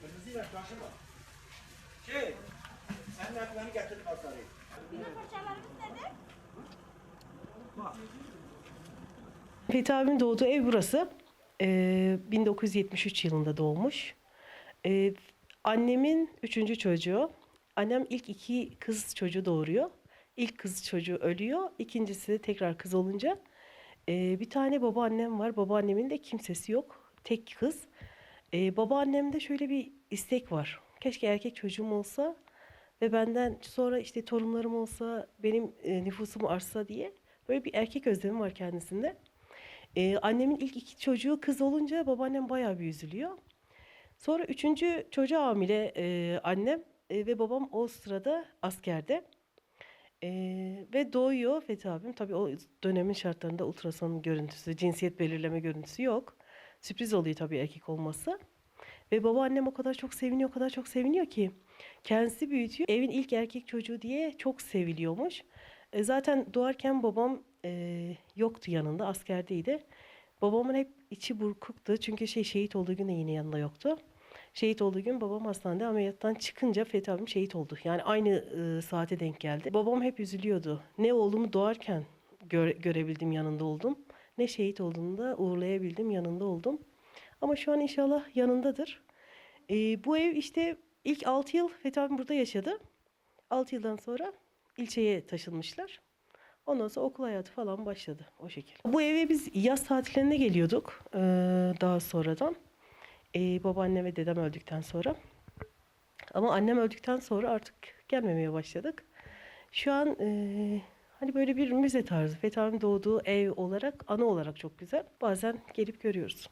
Kırmızıyla. Fethi abim doğduğu ev burası. Ee, 1973 yılında doğmuş. Ee, annemin üçüncü çocuğu. Annem ilk iki kız çocuğu doğuruyor. İlk kız çocuğu ölüyor. İkincisi tekrar kız olunca. Ee, bir tane babaannem var. Babaannemin de kimsesi yok. Tek kız. Ee, babaannemde şöyle bir istek var. Keşke erkek çocuğum olsa ve benden sonra işte torunlarım olsa, benim e, nüfusum artsa diye. Böyle bir erkek özlemi var kendisinde. Ee, annemin ilk iki çocuğu kız olunca babaannem bayağı bir üzülüyor. Sonra üçüncü çocuğa hamile e, annem e, ve babam o sırada askerde. E, ve doğuyor Fethi abim. Tabii o dönemin şartlarında ultrason görüntüsü, cinsiyet belirleme görüntüsü yok. Sürpriz oluyor tabii erkek olması. Ve babaannem o kadar çok seviniyor, o kadar çok seviniyor ki kendisi büyütüyor. Evin ilk erkek çocuğu diye çok seviliyormuş. E, zaten doğarken babam e, yoktu yanında, askerdeydi. Babamın hep içi burkuktu çünkü şey şehit olduğu gün yine yanında yoktu. Şehit olduğu gün babam hastanede ameliyattan çıkınca Fethi abim şehit oldu. Yani aynı e, saate denk geldi. Babam hep üzülüyordu. Ne oğlumu doğarken gör- görebildim yanında oldum. Ne şehit olduğunda uğurlayabildim yanında oldum. Ama şu an inşallah yanındadır. E, bu ev işte ilk 6 yıl Fethi abim burada yaşadı. 6 yıldan sonra ilçeye taşınmışlar. Ondan sonra okul hayatı falan başladı o şekilde. Bu eve biz yaz tatillerine geliyorduk eee, daha sonradan. Eee babaannem ve dedem öldükten sonra. Ama annem öldükten sonra artık gelmemeye başladık. Şu an eee, hani böyle bir müze tarzı. Fethi abim doğduğu ev olarak, ana olarak çok güzel. Bazen gelip görüyoruz.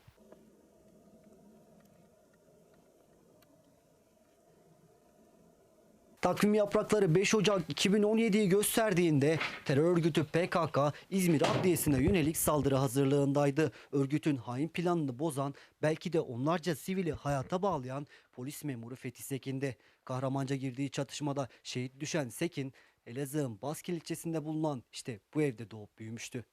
Takvim yaprakları 5 Ocak 2017'yi gösterdiğinde terör örgütü PKK İzmir Adliyesi'ne yönelik saldırı hazırlığındaydı. Örgütün hain planını bozan belki de onlarca sivili hayata bağlayan polis memuru Fethi Sekin'di. Kahramanca girdiği çatışmada şehit düşen Sekin Elazığ'ın Baskil ilçesinde bulunan işte bu evde doğup büyümüştü.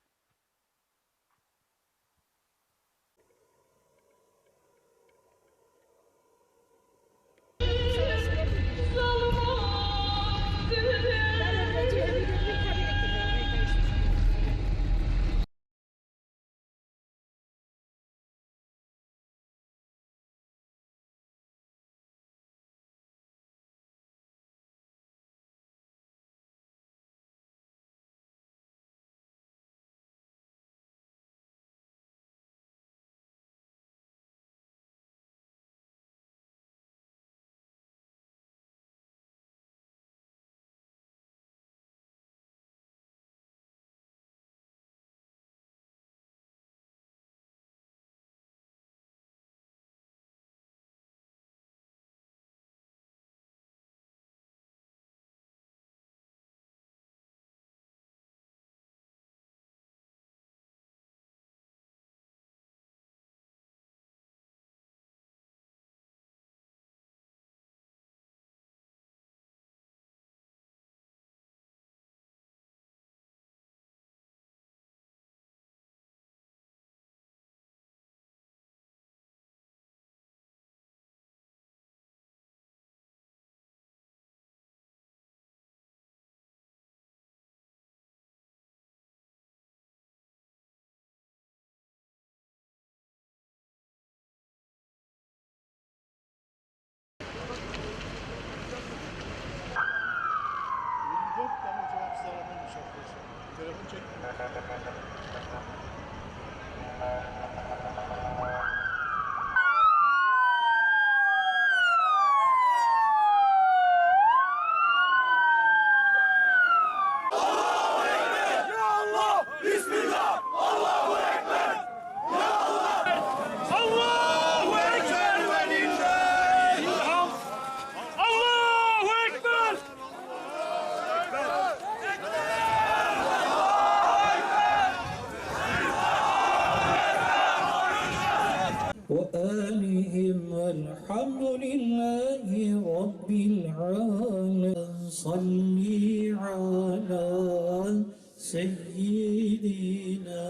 سيدنا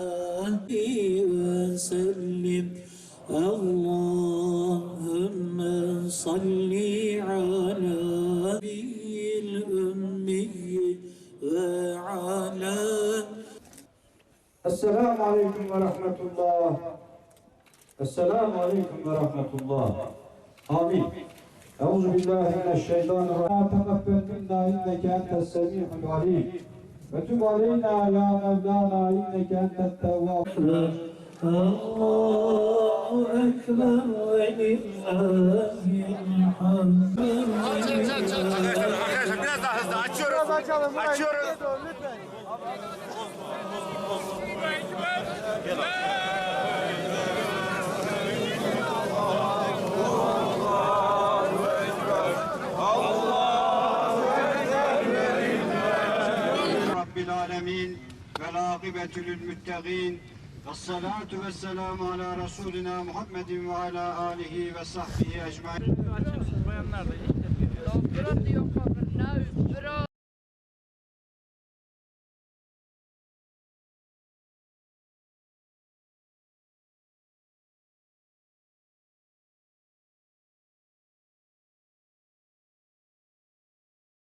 وسلم. اللهم صل على نبي الأمي وعلى السلام عليكم ورحمة الله. السلام عليكم ورحمة الله. آمين. أعوذ بالله من الشيطان الرجيم. تقبل منا إنك أنت السميع العليم. ve tub aleyna ya Mevlana inneke entet tevvab. Allahu Ekber ve lillahilhamd. Arkadaşlar biraz daha hızlı açıyoruz. Açıyoruz. Açıyoruz. والعاقبة للمتقين والصلاة والسلام على رسولنا محمد وعلى آله وصحبه أجمعين.